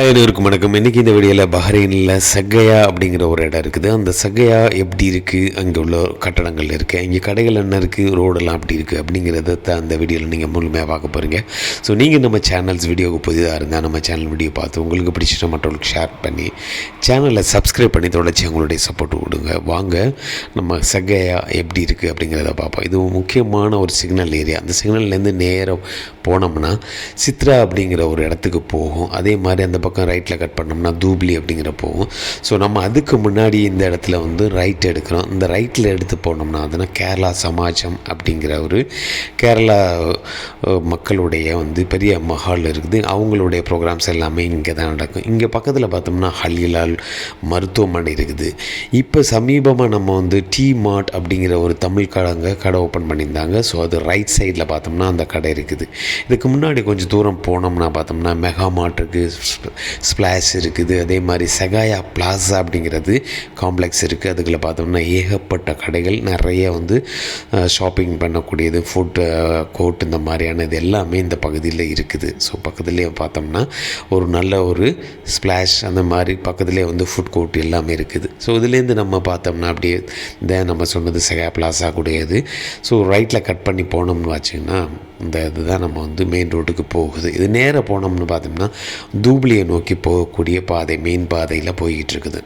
இருக்கும் வணக்கம். இன்றைக்கி இந்த வீடியோவில் பஹ்ரைனில் சக்கையா அப்படிங்கிற ஒரு இடம் இருக்குது. அந்த சக்கையா எப்படி இருக்குது அங்கே உள்ள கட்டடங்கள் இருக்குது இங்கே கடைகள் என்ன இருக்குது ரோடெல்லாம் அப்படி இருக்குது அப்படிங்கிறத அந்த வீடியோவில் நீங்கள் முழுமையாக பார்க்க போகிறீங்க ஸோ நீங்கள் நம்ம சேனல்ஸ் வீடியோவுக்கு புதிதாக இருந்தால் நம்ம சேனல் வீடியோ பார்த்து உங்களுக்கு பிடிச்சிட்ட மற்றவங்களுக்கு ஷேர் பண்ணி சேனலை சப்ஸ்கிரைப் பண்ணி தொடர்ச்சி அவங்களுடைய சப்போர்ட் கொடுங்க வாங்க நம்ம சக்கையா எப்படி இருக்குது அப்படிங்கிறத பார்ப்போம். இது முக்கியமான ஒரு சிக்னல் ஏரியா அந்த சிக்னல்லேருந்து நேரம் போனோம்னா சித்ரா அப்படிங்கிற ஒரு இடத்துக்கு போகும். அதே மாதிரி அந்த பக்கம் ரைட்டில் கட் பண்ணோம்னா தூப்ளி அப்படிங்கிற போகும் ஸோ நம்ம அதுக்கு முன்னாடி இந்த இடத்துல வந்து ரைட் எடுக்கிறோம். இந்த ரைட்டில் எடுத்து போனோம்னா அதுனா கேரளா சமாஜம் அப்படிங்கிற ஒரு கேரளா மக்களுடைய வந்து பெரிய மஹால் இருக்குது. அவங்களுடைய ப்ரோக்ராம்ஸ் எல்லாமே இங்கே தான் நடக்கும். இங்கே பக்கத்தில் பார்த்தோம்னா ஹலிலால் மருத்துவமனை இருக்குது. இப்போ சமீபமாக நம்ம வந்து டீ மார்ட் அப்படிங்கிற ஒரு தமிழ் கடைங்க கடை ஓப்பன் பண்ணியிருந்தாங்க. ஸோ அது ரைட் சைடில் பார்த்தோம்னா அந்த கடை இருக்குது. இதுக்கு முன்னாடி கொஞ்சம் தூரம் போனோம்னா பார்த்தோம்னா மெகா மார்ட் இருக்குது ஸ்ப்ளாஷ் இருக்குது அதே மாதிரி செகாயா பிளாசா அப்படிங்கிறது காம்ப்ளெக்ஸ் இருக்குது. அதுக்குள்ளே பார்த்தோம்னா ஏகப்பட்ட கடைகள் நிறைய வந்து ஷாப்பிங் பண்ணக்கூடியது ஃபுட் கோட் இந்த மாதிரியான இது எல்லாமே இந்த பகுதியில் இருக்குது. ஸோ பக்கத்துலேயே பார்த்தோம்னா ஒரு நல்ல ஒரு ஸ்ப்ளாஷ் அந்த மாதிரி பக்கத்துலேயே வந்து ஃபுட் கோர்ட் எல்லாமே இருக்குது. ஸோ இதுலேருந்து நம்ம பார்த்தோம்னா அப்படியே இந்த நம்ம சொன்னது செகா பிளாஸா கூடியது. ஸோ ரைட்டில் கட் பண்ணி போனோம்னு வச்சிங்கன்னா இந்த இதுதான் நம்ம வந்து மெயின் ரோட்டுக்கு போகுது. இது நேராக போனோம்னு பார்த்தோம்னா தூப்ளியை நோக்கி போகக்கூடிய பாதை மெயின் பாதையில் போய்கிட்டு இருக்குது.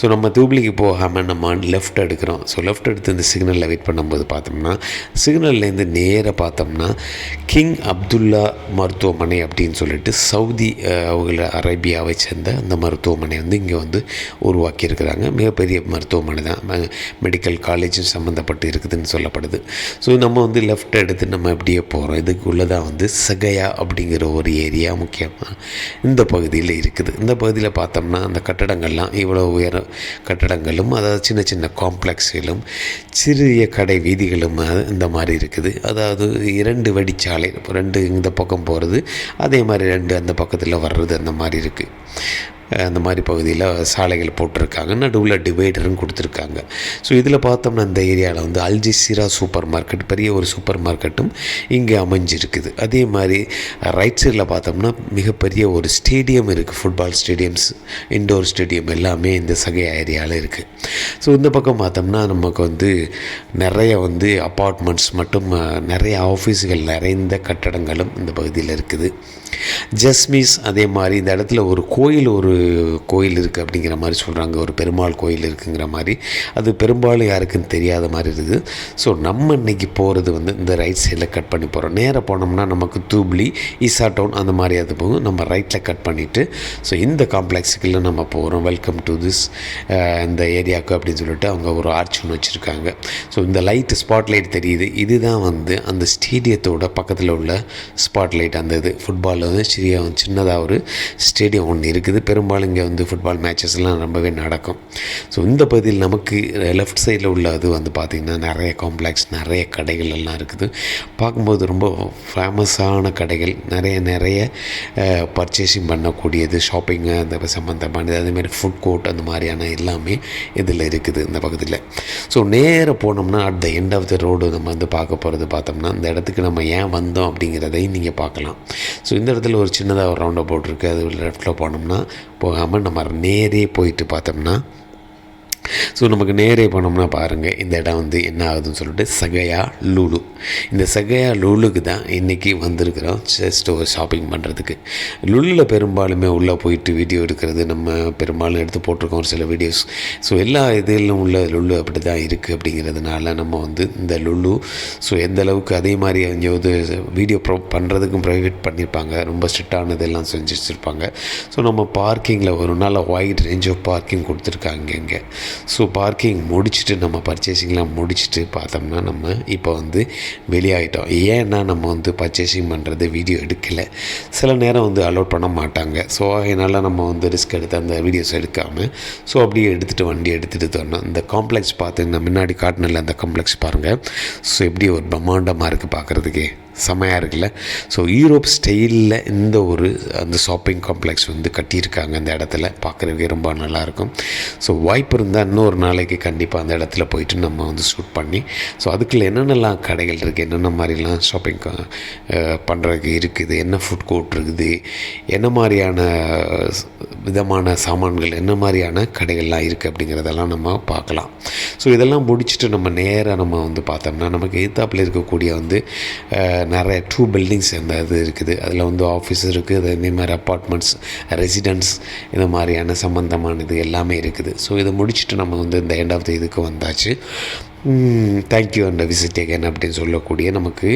ஸோ நம்ம தூப்ளிக்கு போகாமல் நம்ம லெஃப்ட் எடுக்கிறோம். ஸோ லெஃப்ட் எடுத்து இந்த சிக்னலில் வெயிட் பண்ணும்போது பார்த்தோம்னா சிக்னல்லேருந்து நேராக பார்த்தோம்னா கிங் அப்துல்லா மருத்துவமனை அப்படின்னு சொல்லிட்டு சவுதி அவங்கள அரேபியாவை சேர்ந்த அந்த மருத்துவமனை வந்து இங்கே வந்து உருவாக்கியிருக்கிறாங்க. மிகப்பெரிய மருத்துவமனை தான். மெடிக்கல் காலேஜும் சம்மந்தப்பட்டு இருக்குதுன்னு சொல்லப்படுது. ஸோ நம்ம வந்து லெஃப்ட் எடுத்து நம்ம அப்படியே போகிறோம் இதுக்குள்ளே தான் வந்து சகையா அப்படிங்கிற ஒரு ஏரியா முக்கியமாக இந்த பகுதியில் இருக்குது. இந்த பகுதியில் பார்த்தோம்னா அந்த கட்டடங்கள்லாம் இவ்வளோ உயர கட்டடங்களும் அதாவது சின்ன சின்ன காம்ப்ளெக்ஸ்களும் சிறிய கடை வீதிகளும் இந்த மாதிரி இருக்குது. அதாவது இரண்டு வடிச்சாலை ரெண்டு இந்த பக்கம் போகிறது அதே மாதிரி ரெண்டு அந்த பக்கத்தில் வர்றது அந்த மாதிரி இருக்குது அந்த மாதிரி பகுதியில் சாலைகள் போட்டிருக்காங்க. நடுவில் டிவைடரும் கொடுத்துருக்காங்க. ஸோ இதில் பார்த்தோம்னா இந்த ஏரியாவில் வந்து அல்ஜிசிரா சூப்பர் மார்க்கெட் பெரிய ஒரு சூப்பர் மார்க்கெட்டும் இங்கே அமைஞ்சிருக்குது. அதே மாதிரி ரைட் சைடில் பார்த்தோம்னா மிகப்பெரிய ஒரு ஸ்டேடியம் இருக்குது ஃபுட்பால் ஸ்டேடியம்ஸ் இண்டோர் ஸ்டேடியம் எல்லாமே இந்த சகை ஏரியாவில் இருக்குது ஸோ இந்த பக்கம் பார்த்தோம்னா நமக்கு வந்து நிறைய வந்து அப்பார்ட்மெண்ட்ஸ் மட்டும் நிறைய ஆஃபீஸுகள் நிறைந்த கட்டடங்களும் இந்த பகுதியில் இருக்குது. ஜஸ்மிஸ் அதே மாதிரி இந்த இடத்துல ஒரு கோயில் ஒரு கோயில் இருக்குது அப்படிங்கிற மாதிரி சொல்கிறாங்க ஒரு பெருமாள் கோயில் இருக்குங்கிற மாதிரி. அது பெரும்பாலும் யாருக்குன்னு தெரியாத மாதிரி இருக்குது. ஸோ நம்ம இன்னைக்கு போகிறது வந்து இந்த ரைட் சைடில் கட் பண்ணி போகிறோம் நேராக போனோம்னா நமக்கு தூப்ளி ஈசா டவுன் அந்த மாதிரி அது போகும். நம்ம ரைட்டில் கட் பண்ணிவிட்டு ஸோ இந்த காம்ப்ளெக்ஸுக்குள்ள நம்ம போகிறோம் வெல்கம் டு திஸ் இந்த ஏரியாவுக்கு அப்படின்னு சொல்லிட்டு அவங்க ஒரு ஆர்ச் ஒன்று வச்சுருக்காங்க. ஸோ இந்த லைட் ஸ்பாட் லைட் தெரியுது. இதுதான் வந்து அந்த ஸ்டேடியத்தோட பக்கத்தில் உள்ள ஸ்பாட் லைட் அந்த இது. ஃபுட்பாலில் வந்து சிறிய சின்னதாக ஒரு ஸ்டேடியம் ஒன்று இருக்குது. பெரும் பெரும்பாலும் இங்கே வந்து ஃபுட்பால் மேட்சஸ்லாம் ரொம்பவே நடக்கும். ஸோ இந்த பகுதியில் நமக்கு லெஃப்ட் சைடில் உள்ள அது வந்து பார்த்திங்கன்னா நிறைய காம்ப்ளெக்ஸ் நிறைய கடைகள் எல்லாம் இருக்குது. பார்க்கும்போது ரொம்ப ஃபேமஸான கடைகள் நிறைய நிறைய பர்ச்சேசிங் பண்ணக்கூடியது ஷாப்பிங்கு அந்த சம்மந்தமானது அதேமாதிரி ஃபுட் கோர்ட் அந்த மாதிரியான எல்லாமே இதில் இருக்குது இந்த பகுதியில். ஸோ நேராக போனோம்னா at the end of the road நம்ம வந்து பார்க்க போகிறது பார்த்தோம்னா இந்த இடத்துக்கு நம்ம ஏன் வந்தோம் அப்படிங்கிறதையும் நீங்கள் பார்க்கலாம். ஸோ இந்த இடத்துல ஒரு சின்னதாக ஒரு ரவுண்ட் போட்டிருக்கு அது லெஃப்ட்டில் போனோம்னா போகாமல் நம்ம நேரே போயிட்டு பார்த்தோம்னா ஸோ நமக்கு நேரே போனோம்னா பாருங்கள் இந்த இடம் வந்து என்ன ஆகுதுன்னு சொல்லிட்டு சகையா லூலு. இந்த சகையா லூலுக்கு தான் இன்றைக்கி வந்திருக்கிறோம் ஜஸ்ட் ஒரு ஷாப்பிங் பண்ணுறதுக்கு லுலில் பெரும்பாலுமே உள்ளே போயிட்டு வீடியோ எடுக்கிறது நம்ம பெரும்பாலும் எடுத்து போட்டிருக்கோம் ஒரு சில வீடியோஸ் ஸோ எல்லா இதிலும் உள்ள லுல்லு அப்படி தான் இருக்குது அப்படிங்கிறதுனால நம்ம வந்து இந்த லுல்லு ஸோ எந்த அளவுக்கு அதே மாதிரி அங்கே வீடியோ ப்ரோ பண்ணுறதுக்கும் ப்ரைவேட் பண்ணியிருப்பாங்க ரொம்ப ஸ்ட்ரிக்டானதெல்லாம் செஞ்சு வச்சுருப்பாங்க ஸோ நம்ம பார்க்கிங்கில் ஒரு நாள் வைட் ரேஞ்ச் ஆஃப் பார்க்கிங் கொடுத்துருக்காங்க இங்கே. ஸோ பார்க்கிங் முடிச்சுட்டு நம்ம பர்ச்சேசிங்லாம் முடிச்சுட்டு பார்த்தோம்னா நம்ம இப்போ வந்து வெளியாகிட்டோம் ஏன்னா நம்ம வந்து பர்ச்சேசிங் பண்ணுறது வீடியோ எடுக்கலை. சில நேரம் வந்து அலோட் பண்ண மாட்டாங்க. ஸோ அதனால் நம்ம வந்து ரிஸ்க் எடுத்து அந்த வீடியோஸ் எடுக்காமல் ஸோ அப்படியே எடுத்துகிட்டு வண்டி எடுத்துகிட்டு தரணும். இந்த காம்ப்ளெக்ஸ் பார்த்து நான் முன்னாடி காட்டினில் அந்த காம்ப்ளெக்ஸ் பாருங்கள் ஸோ எப்படி ஒரு பிரம்மாண்டமாக இருக்குது பார்க்குறதுக்கே செமையாக இருக்குல்ல. ஸோ யூரோப் ஸ்டைலில் இந்த ஒரு அந்த ஷாப்பிங் காம்ப்ளெக்ஸ் வந்து கட்டியிருக்காங்க அந்த இடத்துல. பார்க்குறதுக்கே ரொம்ப நல்லாயிருக்கும். ஸோ வாய்ப்பு இருந்தால் இன்னொரு நாளைக்கு கண்டிப்பாக அந்த இடத்துல போயிட்டு நம்ம வந்து ஷூட் பண்ணி ஸோ அதுக்குள்ளே என்னென்னலாம் கடைகள் இருக்குது என்னென்ன மாதிரிலாம் ஷாப்பிங் பண்ணுறதுக்கு இருக்குது? என்ன ஃபுட் கோர்ட் இருக்குது? என்ன மாதிரியான விதமான சாமான்கள் என்ன மாதிரியான கடைகள்லாம் இருக்குது அப்படிங்கிறதெல்லாம் நம்ம பார்க்கலாம். ஸோ இதெல்லாம் முடிச்சுட்டு நம்ம நேராக நம்ம வந்து பார்த்தோம்னா நமக்கு எதிர்த்தாப்பில் இருக்கக்கூடிய வந்து நிறைய டூ பில்டிங்ஸ் இந்த இது இருக்குது. அதில் வந்து ஆஃபீஸ் இருக்குது அதே மாதிரி அப்பார்ட்மெண்ட்ஸ் ரெசிடென்ட்ஸ் இந்த மாதிரியான சம்மந்தமானது எல்லாமே இருக்குது. ஸோ இதை முடிச்சுட்டு நம்ம வந்து இந்த எண்ட் ஆஃப் த இதுக்கு வந்தாச்சு. தேங்க்யூ அண்ட் விசிட் அகேன் அப்படின்னு சொல்லக்கூடிய நமக்கு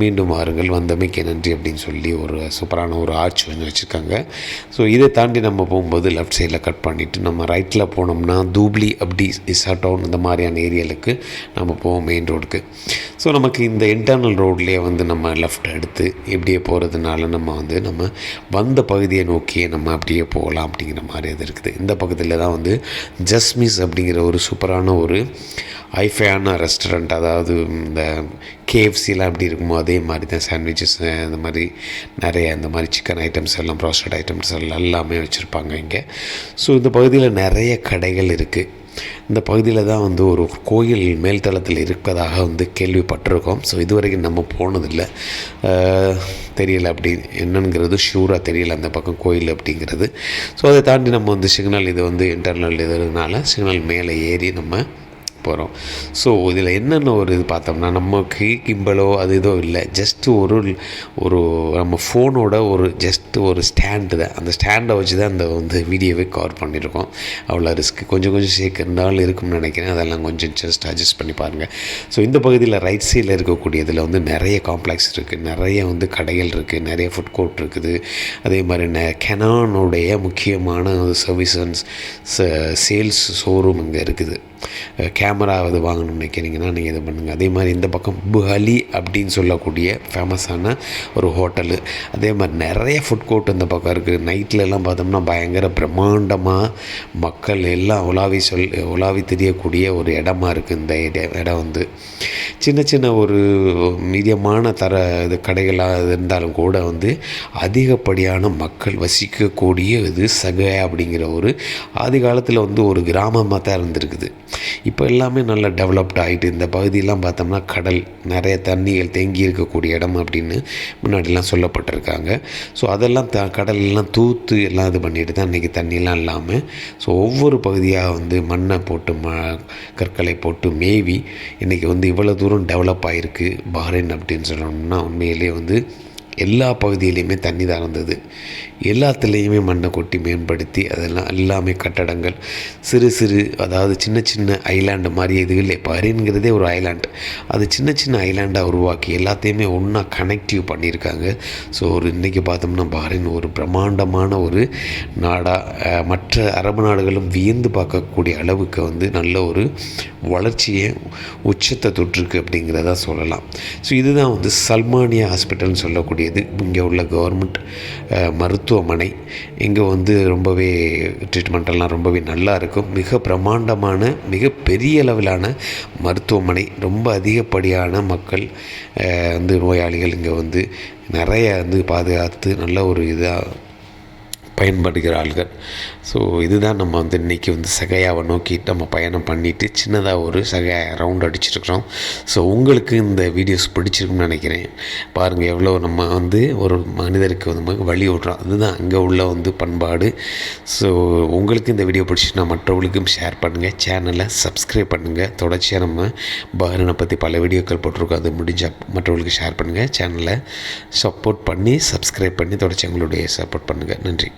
மீண்டும் வாருங்கள். வந்தமைக்கு நன்றி அப்படின்னு சொல்லி ஒரு சூப்பரான ஒரு ஆர்ச் ஒன்று வச்சுருக்காங்க. ஸோ இதை தாண்டி நம்ம போகும்போது லெஃப்ட் சைடில் கட் பண்ணிவிட்டு நம்ம ரைட்டில் போனோம்னா தூப்ளி அப்படி இசா டவுன் இந்த மாதிரியான ஏரியாவுக்கு நம்ம போவோம் மெயின் ரோடுக்கு ஸோ நமக்கு இந்த இன்டர்னல் ரோட்லேயே வந்து நம்ம லெஃப்ட் எடுத்து இப்படியே போகிறதுனால நம்ம வந்து நம்ம வந்த பகுதியை நோக்கியே நம்ம அப்படியே போகலாம் அப்படிங்கிற மாதிரி இது இருக்குது. இந்த பக்கத்தில் தான் வந்து ஜஸ்மிஸ் அப்படிங்கிற ஒரு சூப்பரான ஒரு ஐஃபையான ரெஸ்டாரண்ட் அதாவது இந்த கேஎஃப்சிலாம் எப்படி இருக்குமோ அதே மாதிரி தான் சாண்ட்விச்சஸ் இந்த மாதிரி நிறைய இந்த மாதிரி சிக்கன் ஐட்டம்ஸ் எல்லாம் ப்ராஸ்டட் ஐட்டம்ஸ் எல்லாம் எல்லாமே வச்சுருப்பாங்க இங்கே. ஸோ இந்த பகுதியில் நிறைய கடைகள் இருக்குது இந்த பகுதியில் தான் வந்து ஒரு கோயில் மேல்தளத்தில் இருப்பதாக வந்து கேள்விப்பட்டிருக்கோம். ஸோ இதுவரைக்கும் நம்ம போனதில்லை. தெரியல அப்படி என்னங்கிறது ஷூராக தெரியல அந்த பக்கம் கோயில் அப்படிங்கிறது. ஸோ அதை தாண்டி நம்ம வந்து சிக்னல் இது வந்து இன்டர்னல் இதுனால சிக்னல் மேலே ஏறி நம்ம போகிறோம் ஸோ இதில் என்னென்ன ஒரு இது பார்த்தோம்னா நமக்கு கிம்பலோ அது இதோ இல்லை. ஜஸ்ட்டு ஒரு ஒரு நம்ம ஃபோனோட ஒரு ஜஸ்ட்டு ஒரு ஸ்டாண்டு தான். அந்த ஸ்டாண்டை வச்சு தான் அந்த வந்து வீடியோவே கவர் பண்ணியிருக்கோம். அவ்வளோ ரிஸ்க் கொஞ்சம் கொஞ்சம் ஷேக் இருந்தாலும் இருக்கும்னு நினைக்கிறேன். அதெல்லாம் கொஞ்சம் ஜஸ்ட் அட்ஜஸ்ட் பண்ணி பாருங்கள் ஸோ இந்த பகுதியில் ரைட் சைடில் இருக்கக்கூடியதில் வந்து நிறைய காம்ப்ளெக்ஸ் இருக்குது நிறைய வந்து கடைகள் இருக்குது நிறைய ஃபுட் கோர்ட் இருக்குது. அதே மாதிரி நெ கெனானுடைய முக்கியமான சர்வீசன்ஸ் சேல்ஸ் ஷோரூம் இங்கே இருக்குது. கேமரா அது வாங்கணும்னு நினைக்கிறீங்கன்னா நீங்கள் இதை பண்ணுங்கள் அதே மாதிரி இந்த பக்கம் புஹலி அப்படின்னு சொல்லக்கூடிய ஃபேமஸான ஒரு ஹோட்டலு. அதே மாதிரி நிறைய ஃபுட் கோர்ட் இந்த பக்கம் இருக்குது நைட்லலாம் பார்த்தோம்னா பயங்கர பிரம்மாண்டமாக மக்கள் எல்லாம் உலாவி சொல் உலாவி தெரியக்கூடிய ஒரு இடமா இருக்குது இந்த இடம் வந்து. சின்ன சின்ன ஒரு மீடியமான தர இது கடைகளாக இருந்தாலும் கூட வந்து அதிகப்படியான மக்கள் வசிக்கக்கூடிய இது சகை அப்படிங்கிற ஒரு ஆதி காலத்தில் வந்து ஒரு கிராமமாக தான் இருந்திருக்குது. இப்போ எல்லாமே நல்லா டெவலப்ட் ஆகிட்டு இந்த பகுதியெல்லாம் பார்த்தோம்னா கடல் நிறைய தண்ணிகள் தேங்கி இருக்கக்கூடிய இடம் அப்படின்னு முன்னாடிலாம் சொல்லப்பட்டிருக்காங்க. ஸோ அதெல்லாம் த கடலெல்லாம் தூத்து எல்லாம் இது பண்ணிட்டு தான் இன்றைக்கி தண்ணியெல்லாம் இல்லாமல் ஸோ ஒவ்வொரு பகுதியாக வந்து மண்ணை போட்டு ம கற்களை போட்டு மேவி இன்றைக்கி வந்து இவ்வளோ தூரம் டெவலப் ஆகிருக்கு பஹ்ரைன் அப்படின்னு சொல்லணும்னா உண்மையிலேயே வந்து எல்லா பகுதியிலையுமே தண்ணி தான் இருந்தது. எல்லாத்துலேயுமே மண்ணை கொட்டி மேம்படுத்தி அதெல்லாம் எல்லாமே கட்டடங்கள் சிறு சிறு அதாவது சின்ன சின்ன ஐலாண்டு மாதிரி இதுகளே பஹ்ரைன்கிறதே ஒரு ஐலாண்டு அது சின்ன சின்ன ஐலாண்டாக உருவாக்கி எல்லாத்தையுமே ஒன்றா கனெக்டிவ் பண்ணியிருக்காங்க. ஸோ ஒரு இன்றைக்கி பார்த்தோம்னா பஹ்ரைன் ஒரு பிரம்மாண்டமான ஒரு நாடாக மற்ற அரபு நாடுகளும் வியந்து பார்க்கக்கூடிய அளவுக்கு வந்து நல்ல ஒரு வளர்ச்சியை உச்சத்தை தொற்றுருக்கு அப்படிங்கிறதா சொல்லலாம். ஸோ இதுதான் வந்து சல்மானியா ஹாஸ்பிட்டல்னு சொல்லக்கூடிய இது. இங்கே உள்ள கவர்மெண்ட் மருத்துவமனை இங்கே வந்து ரொம்பவே ட்ரீட்மெண்ட்டெல்லாம் ரொம்பவே நல்லா இருக்கும். மிக பிரம்மாண்டமான மிக பெரிய அளவிலான மருத்துவமனை ரொம்ப அதிகப்படியான மக்கள் வந்து நோயாளிகள் இங்கே வந்து நிறைய வந்து பாதுகாத்து நல்ல ஒரு இதாக பயன்படுகிறார்கள் ஸோ இதுதான் நம்ம வந்து இன்றைக்கி வந்து சகையாவை நோக்கி நம்ம பயணம் பண்ணிவிட்டு சின்னதாக ஒரு சகையா ரவுண்ட் அடிச்சிருக்கிறோம். ஸோ உங்களுக்கு இந்த வீடியோஸ் பிடிச்சிருக்குன்னு நினைக்கிறேன். பாருங்கள் எவ்வளோ நம்ம வந்து ஒரு மனிதருக்கு வந்து நமக்கு வழி விடுறோம் அதுதான் அங்கே உள்ள வந்து பண்பாடு. ஸோ உங்களுக்கு இந்த வீடியோ பிடிச்சினா மற்றவங்களுக்கும் ஷேர் பண்ணுங்கள் சேனலை சப்ஸ்கிரைப் பண்ணுங்கள் தொடர்ச்சியாக நம்ம பஹ்ரனை பற்றி பல வீடியோக்கள் போட்டிருக்கோம். அது முடிஞ்சால் மற்றவங்களுக்கு ஷேர் பண்ணுங்கள் சேனலை சப்போர்ட் பண்ணி சப்ஸ்கிரைப் பண்ணி தொடர்ச்சி எங்களுடைய சப்போர்ட் பண்ணுங்கள் நன்றி.